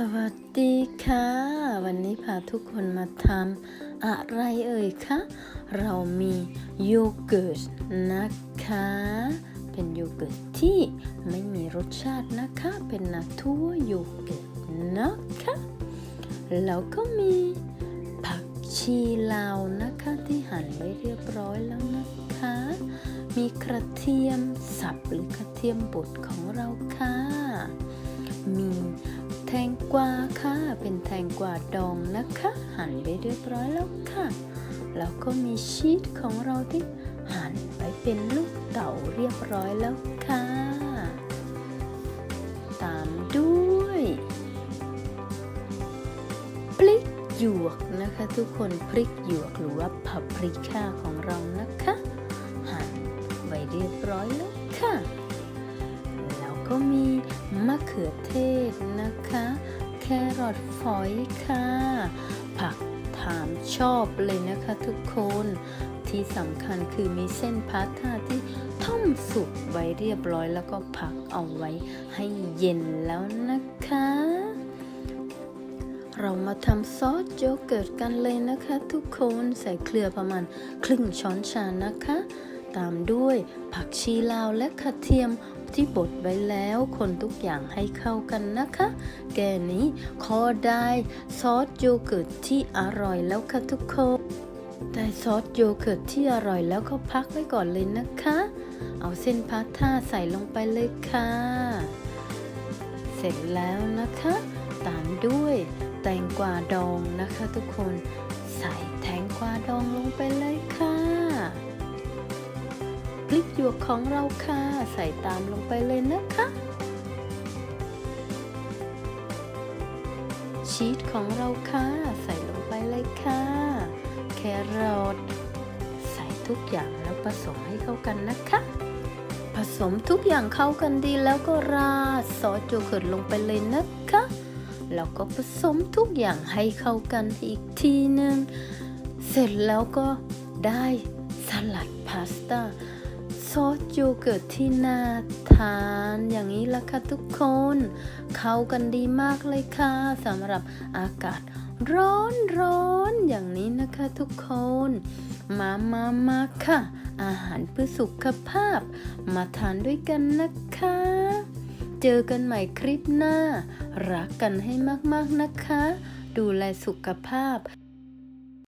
สวัสดีค่ะ วันนี้พาทุกคนมาทำอะไรเอ่ยคะเรามีโยเกิร์ตนะคะ เป็นโยเกิร์ตที่ไม่มีรสชาตินะคะ เป็นนาทัวโยเกิร์ตนะคะ แล้วก็มีผักชีลาวนะคะที่หั่นไว้เรียบร้อยแล้วนะคะ มีกระเทียมสับหรือกระเทียมบดของเราค่ะ มี กวาค่ะ เป็นแตงกวาดองนะคะ หั่นไปเรียบร้อยแล้วค่ะ แล้วก็มีชีสของเราที่หั่นไปเป็นลูกเต๋าเรียบร้อยแล้วค่ะ ตามด้วยพริกหยวกนะคะ ทุกคนพริกหยวกหรือว่าผัปริก้าของเรานะคะ หั่นไว้เรียบร้อยแล้วค่ะ แล้วก็มีมะเขือเทศนะคะ แครอทฝอยค่ะ ผักถามชอบเลยนะคะทุกคนที่สำคัญคือมีเส้นพาสต้าที่ต้มสุกไว้เรียบร้อยแล้วก็ผักเอาไว้ให้เย็นแล้วนะคะ เรามาทำซอสโยเกิร์ตกันเลยนะคะ ทุกคนใส่เกลือประมาณครึ่งช้อนชานะคะ ตามด้วยผักชีลาวและกระเทียม ที่บดไว้แล้วคนทุกอย่างให้เข้ากันนะคะ แกนี้ขอได้ซอสโยเกิร์ตที่อร่อยแล้วค่ะทุกคนได้ซอสโยเกิร์ตที่อร่อยแล้วก็พักไว้ก่อนเลยนะคะ เอาเส้นพาสต้าใส่ลงไปเลยค่ะ เสร็จแล้วนะคะ ตามด้วยแตงกวาดองนะคะทุกคน ใส่แตงกวาดองลงไปเลยค่ะ พริกหยวกของเราค่ะ ใส่ตามลงไปเลยนะคะ ชีสของเราค่ะ ใส่ลงไปเลยค่ะ แครอทใส่ทุกอย่างแล้วผสมให้เข้ากันนะคะ ผสมทุกอย่างเข้ากันดีแล้วก็ราดซอสโยเกิร์ตลงไปเลยนะคะแล้วก็ผสมทุกอย่างให้เข้ากันอีกทีนึง เสร็จแล้วก็ได้สลัดพาสต้า ซอสโยเกิร์ตที่น่าทานอย่างนี้ละค่ะทุกคน เข้ากันดีมากเลยค่ะสำหรับอากาศร้อนร้อนอย่างนี้นะคะทุกคน มามามาค่ะ อาหารเพื่อสุขภาพ มาทานด้วยกันนะคะ เจอกันใหม่คลิปหน้า รักกันให้มากๆนะคะ ดูแลสุขภาพ